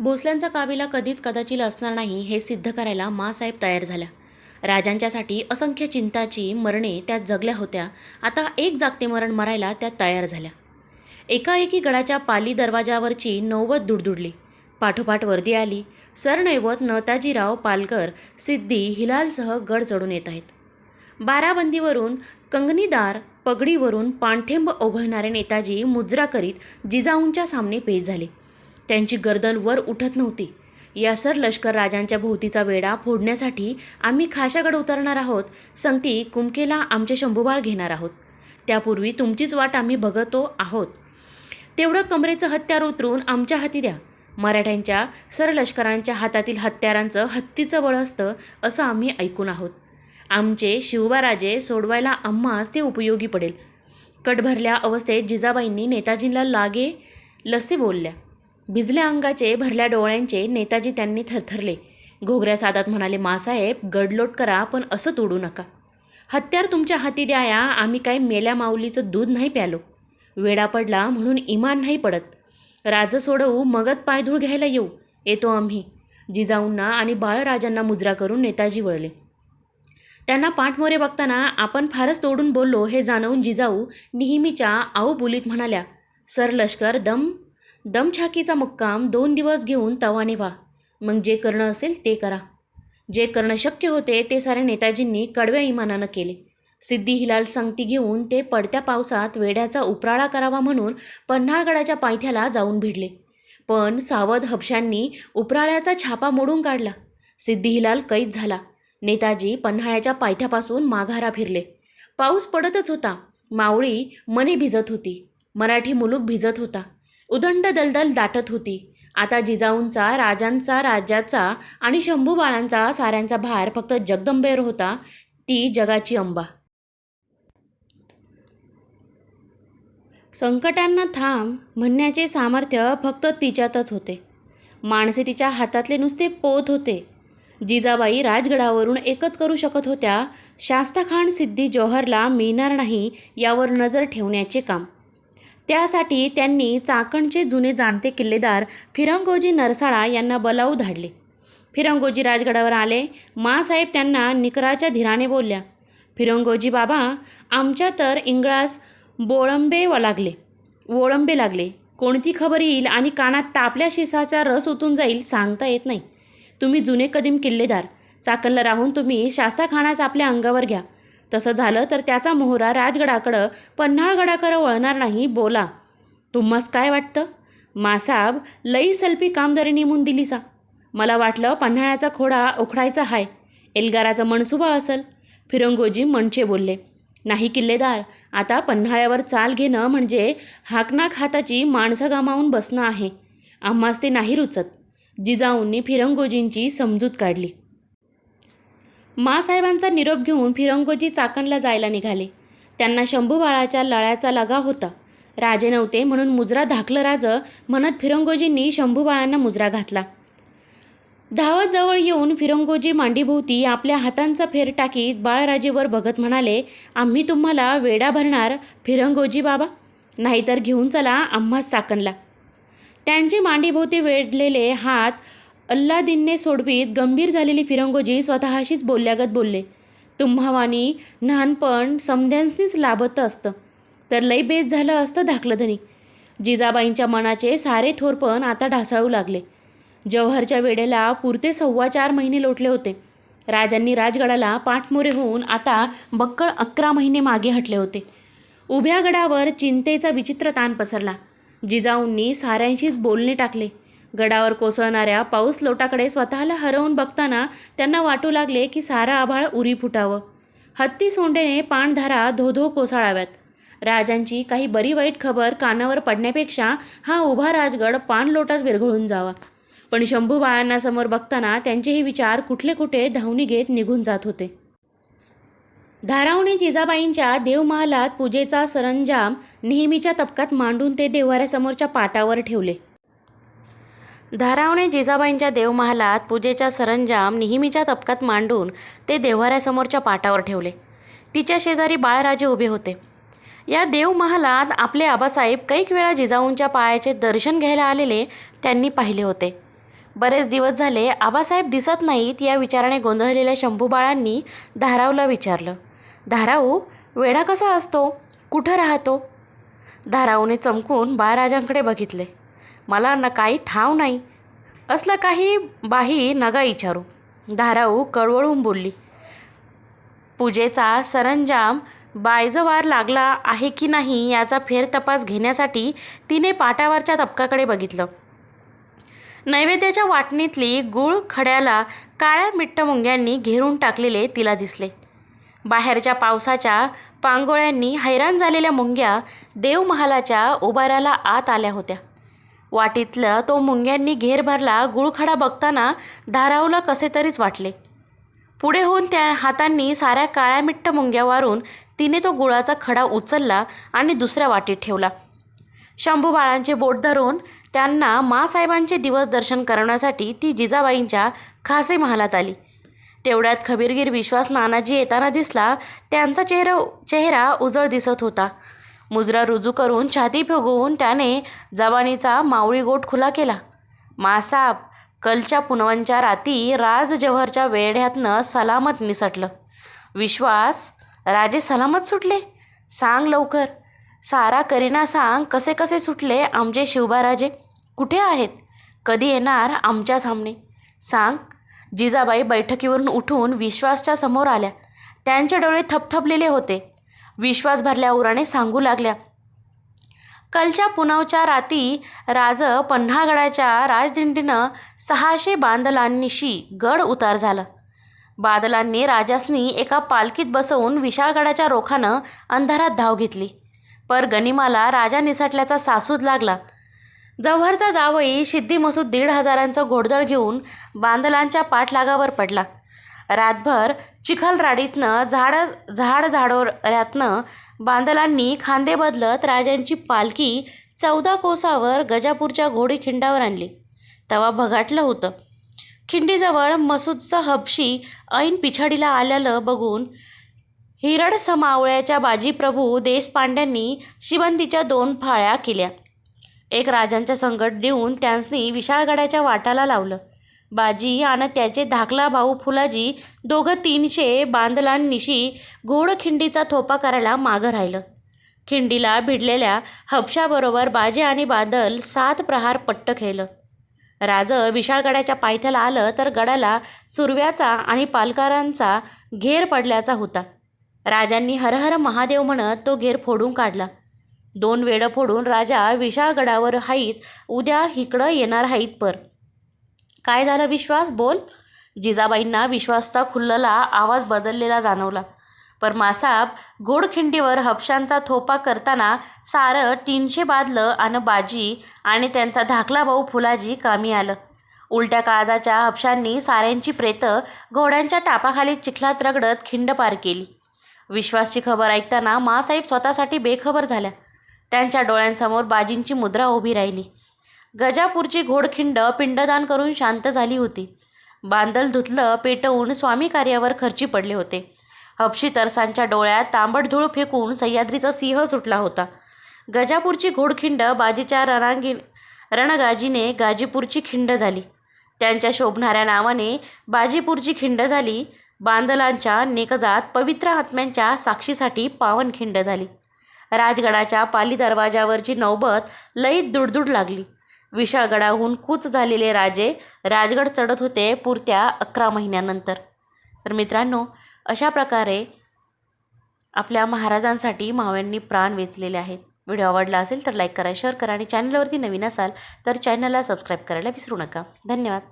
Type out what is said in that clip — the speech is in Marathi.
भोसल्यांचा काबिला कधीच कदाचित असणार नाही हे सिद्ध करायला मासाहेब तयार झाल्या. राजांच्यासाठी असंख्य चिंताची मरणे त्या जगल्या होत्या. आता एक जागते मरण मरायला त्या तयार झाल्या. एकाएकी गडाच्या पाली दरवाजावरची नौवत दुडदुडली. पाठोपाठ वर्दी आली. सरनैवत नताजीराव पालकर सिद्धी हिलालसह गड चढून येत आहेत. बाराबंदीवरून कंगनीदार पगडीवरून पाणथेंब ओघळणारे नेताजी मुजरा करीत जिजाऊंच्या सामने पेश झाले. त्यांची गर्दन वर उठत नव्हती. या सर लष्कर राजांच्या भोवतीचा वेढा फोडण्यासाठी आम्ही खाशागड उतरणार आहोत संगती कुमकेला आमचे शंभूबाळ घेणार आहोत. त्यापूर्वी तुमचीच वाट आम्ही बघतो आहोत. तेवढं कमरेचं हत्यार उतरून आमच्या हाती द्या. मराठ्यांच्या सरलष्करांच्या हातातील हत्यारांचं हत्तीचं बळ असतं असं आम्ही ऐकून आहोत. आमचे शिवबाराजे सोडवायला आम्हास ते उपयोगी पडेल. कट भरल्या अवस्थेत जिजाबाईंनी नेताजींना लागे लसे बोलल्या. भिजल्या अंगाचे भरल्या डोळ्यांचे नेताजी त्यांनी थरथरले. घोगऱ्या सादात म्हणाले मासाहेब गडलोट करा पण असं तोडू नका. हत्यार तुमच्या हाती द्याया आम्ही काय मेल्या माऊलीचं दूध नाही प्यालो. वेडा पडला म्हणून इमान नाही पडत. राज सोडवू मगच पायधूळ घ्यायला येऊ. येतो आम्ही. जिजाऊंना आणि बाळराजांना मुजरा करून नेताजी वळले. त्यांना पाठमोरे बघताना आपण फारच तोडून बोललो हे जाणवून जिजाऊ नेहमीच्या आऊ बोलीत म्हणाल्या सर लष्कर दम दमछाकीचा मुक्काम दोन दिवस घेऊन तवाने व्हा. मग जे करणं असेल ते करा. जे करणं शक्य होते ते सारे नेताजींनी कडव्या इमानानं केले. सिद्धी हिलाल संगती घेऊन ते पडत्या पावसात वेड्याचा उपराळा करावा म्हणून पन्हाळगडाच्या पायथ्याला जाऊन भिडले. पण सावध हपशांनी उपराळ्याचा छापा मोडून काढला. सिद्धी हिलाल कैद झाला. नेताजी पन्हाळ्याच्या पायथ्यापासून माघारा फिरले. पाऊस पडतच होता. मावळी मने भिजत होती. मराठी मुलूक भिजत होता. उदंड दलदल दाटत होती. आता जिजाऊंचा राजांचा राज्याचा आणि शंभू बाळांचा साऱ्यांचा भार फक्त जगदंबेवर होता ती जगाची अंबा. संकटांना थांब म्हणण्याचे सामर्थ्य फक्त तिच्यातच होते. माणसे तिच्या हातातले नुसते पोत होते. जिजाबाई राजगडावरून एकच करू शकत होत्या शास्ताखान सिद्धी जौहरला मिळणार नाही यावर नजर ठेवण्याचे काम. त्यासाठी त्यांनी चाकणचे जुने जाणते किल्लेदार फिरंगोजी नरसाळा यांना बलाऊ धाडले. फिरंगोजी राजगडावर आले. मासाहेब त्यांना निकराच्या धीराने बोलल्या फिरंगोजी बाबा आमच्या तर इंगळास बोळंबे व लागले वोळंबे लागले. कोणती खबर येईल आणि कानात तापल्या शिसाचा रस ओतून जाईल सांगता येत नाही. तुम्ही जुने कदीम किल्लेदार. चाकणला राहून तुम्ही शास्ताखानाच आपल्या अंगावर घ्या. तसं झालं तर त्याचा मोहरा राजगडाकडं पन्हाळगडाकडं वळणार नाही बोला. तुम्हास काय वाटतं? मासाब लई सल्पी कामदारी नेमून दिली सा मला वाटलं पन्हाळ्याचा खोडा उखडायचा हाय. एल्गाराचा मनसुबा असेल. फिरंगोजी मनचे बोलले. नाही किल्लेदार आता पन्हाळ्यावर चाल घेणं म्हणजे हाकनाक हाताची माणसं गमावून बसणं आहे. आम्हास ते नाही रुचत. जिजाऊंनी फिरंगोजींची समजूत काढली. मासाहेबांचा निरोप घेऊन फिरंगोजी चाकणला जायला निघाले. त्यांना शंभू बाळाच्या लळ्याचा लगा होता. राजे नव्हते म्हणून मुजरा धाकलं राज म्हणत फिरंगोजींनी शंभूबाळांना मुजरा घातला. धावत जवळ येऊन फिरंगोजी मांडीभोवती आपल्या हातांचा फेर टाकीत बाळराजेवर बघत म्हणाले आम्ही तुम्हाला वेडा भरणार फिरंगोजी बाबा. नाहीतर घेऊन चला आम्हाच चाकणला. त्यांची मांडीभोवती वेढलेले हात अल्लादीनने सोडवीत गंभीर झालेली फिरंगोजी स्वतःशीच बोलल्यागत बोलले. तुम्हावानी लहानपण समध्यांनीच लाभत असतं. तर लय बेस झालं असतं धाकलं धनी जिजाबाईंच्या मनाचे सारे थोरपण आता ढासळू लागले. जवहरच्या वेळेला पुरते सव्वा चार महिने लोटले होते. राजांनी राजगडाला पाठमोरे होऊन आता बक्कळ अकरा महिने मागे हटले होते. उभ्या गडावर चिंतेचा विचित्र ताण पसरला. जिजाऊंनी साऱ्यांशीच बोलणे टाकले. गडावर कोसळणाऱ्या पाऊस लोटाकडे स्वतःला हरवून बघताना त्यांना वाटू लागले की सारं आभाळ उरी फुटावं. हत्ती सोंडेने पाणधारा धोधो कोसळाव्यात. राजांची काही बरी वाईट खबर कानावर पडण्यापेक्षा हा उभा राजगड पाणलोटात विरघळून जावा. पण शंभू बाळांना समोर बघताना त्यांचेही विचार कुठले कुठे धावणी घेत निघून जात होते. धारावणी जिजाबाईंच्या देवमहालात पूजेचा सरंजाम नेहमीच्या तपकात मांडून ते देवाऱ्यासमोरच्या पाटावर ठेवले. धारावणे जिजाबाईंच्या देवमहालात पूजेचा सरंजाम नेहमीच्या तपकात मांडून ते देव्हाऱ्यासमोरच्या पाटावर ठेवले. तिच्या शेजारी बाळराजे उभे होते. या देवमहालात आपले आबासाहेब कैक वेळा जिजाऊंच्या पायाचे दर्शन घ्यायला आलेले त्यांनी पाहिले होते. बरेच दिवस झाले आबासाहेब दिसत नाहीत या विचाराने गोंधळलेल्या शंभूबाळांनी धारावला विचारलं धाराऊ वेढा कसा असतो? कुठं राहतो? धाराऊने चमकून बाळराजांकडे बघितले. मला न काही ठाव नाही. असलं काही बाही नगा विचारू धाराऊ कळवळून बोलली. पूजेचा सरंजाम बायजवार लागला आहे की नाही याचा फेर तपास घेण्यासाठी तिने पाटावरच्या तपकाकडे बघितलं. नैवेद्याच्या वाटणीतली गुळ खड्याला काळ्या मिट्ट मुंग्यांनी घेरून टाकलेले तिला दिसले. बाहेरच्या पावसाच्या पांगोळ्यांनी हैराण झालेल्या मुंग्या देवमहालाच्या उभाऱ्याला आत आल्या होत्या. वाटीतलं तो मुंग्यांनी घेर भरला गुळखडा बघताना धारावला कसे तरीच वाटले. पुढे होऊन त्या हातांनी साऱ्या काळ्या मिट्ट मुंग्यावरून तिने तो गुळाचा खडा उचलला आणि दुसऱ्या वाटीत ठेवला. शंभू बाळांचे बोट धरून त्यांना मासाहेबांचे दिवस दर्शन करण्यासाठी ती जिजाबाईंच्या खासे महालात आली. तेवढ्यात खबीरगीर विश्वास नानाजी येताना दिसला त्यांचा चेहरा चेहरा उजळ दिसत होता. मुजरा रुजू करून छाती फुगवून त्याने जवानीचा मावळी गोट खुला केला. मासाप कलच्या पुनवांच्या राती राज जव्हरच्या वेढ्यातनं सलामत निसटलं. विश्वास राजे सलामत सुटले? सांग लवकर. सारा करीना सांग कसे कसे सुटले आमचे शिवबाराजे कुठे आहेत? कधी येणार आमच्या सामने? सांग. जिजाबाई बैठकीवरून उठून विश्वासच्या समोर आल्या. त्यांचे डोळे थपथपलेले होते. विश्वास भरल्या उराने सांगू लागल्या. कलच्या पुनवच्या राती राज पन्हाळगडाच्या राजदिंडीनं सहाशे बांदलांनीशी गड उतार झाला. बादलांनी राजासनी एका पालखीत बसवून विशाळगडाच्या रोखानं अंधारात धाव घेतली. पर गनिमाला राजा निसटल्याचा सासूद लागला. जव्हरचा जावई सिद्धी मसूद दीड हजारांचं घोडदळ घेऊन बांदलांच्या पाठलागावर पडला. रातभर चिखलराडीतनं झाड झाड झाडोऱ्यातनं बांदलांनी खांदे बदलत राजांची पालखी चौदा कोसावर गजापूरच्या घोडी खिंडावर आणली. तवा भगाटलं होतं. खिंडीजवळ मसूदचं हबशी ऐन पिछाडीला आलेलं बघून हिरड समावळ्याच्या बाजीप्रभू देशपांड्यांनी शिबंदीच्या दोन फाळ्या केल्या. एक राजांच्या संकट देऊन त्यांनी विशाळगडाच्या वाटाला लावलं. बाजी आणि त्याचे धाकला भाऊ फुलाजी दोघं तीनशे बांधलांनिशी घोडखिंडीचा थोपा करायला मागं राहिलं. खिंडीला भिडलेल्या हपशाबरोबर बाजे आणि बादल सात प्रहार पट्ट खेळलं. राज विशाळगडाच्या पायथ्याला आलं तर गडाला सुरव्याचा आणि पालकारांचा घेर पडल्याचा होता. राजांनी हरहर महादेव म्हणत तो घेर फोडून काढला. दोन वेळं फोडून राजा विशाळगडावर हाईत उद्या इकडं येणार हाईत पर. काय झालं विश्वास? बोल. जिजाबाईंना विश्वासचा खुललेला आवाज बदललेला जाणवला. पर मासाब घोडखिंडीवर हपशांचा थोपा करताना सारं तीनशे बादलं आणि बाजी आणि त्यांचा धाकला भाऊ फुलाजी कामी आलं. उलट्या काळजाच्या हपशांनी साऱ्यांची प्रेतं घोड्यांच्या टापाखाली चिखलात रगडत खिंड पार केली. विश्वासची खबर ऐकताना मासाहेब स्वतःसाठी बेखबर झाल्या. त्यांच्या डोळ्यांसमोर बाजींची मुद्रा उभी राहिली. गजापूरची घोडखिंड पिंडदान करून शांत झाली होती. बांदल धुतलं पेटवून स्वामी कार्यावर खर्ची पडले होते. हपशी तरसांच्या डोळ्यात तांबट धूळ फेकून सह्याद्रीचा सिंह सुटला होता. गजापूरची घोडखिंड बाजीच्या रणांगी रणगाजीने गाजीपूरची खिंड झाली. त्यांच्या शोभणाऱ्या नावाने बाजीपूरची खिंड झाली. बांदलांच्या नेकजात पवित्र आत्म्यांच्या साक्षीसाठी पावनखिंड झाली. राजगडाच्या पाली दरवाजावरची नौबत लईत दुडदुड लागली. विशाळगडाहून कूच झालेले राजे राजगड चढत होते पुरत्या अकरा महिन्यानंतर. तर मित्रांनो अशा प्रकारे आपल्या महाराजांसाठी मावळ्यांनी प्राण वेचलेले आहेत. व्हिडिओ आवडला असेल तर लाईक करा शेअर करा आणि चॅनलवरती नवीन असाल तर चॅनलला सबस्क्राईब करायला विसरू नका. धन्यवाद.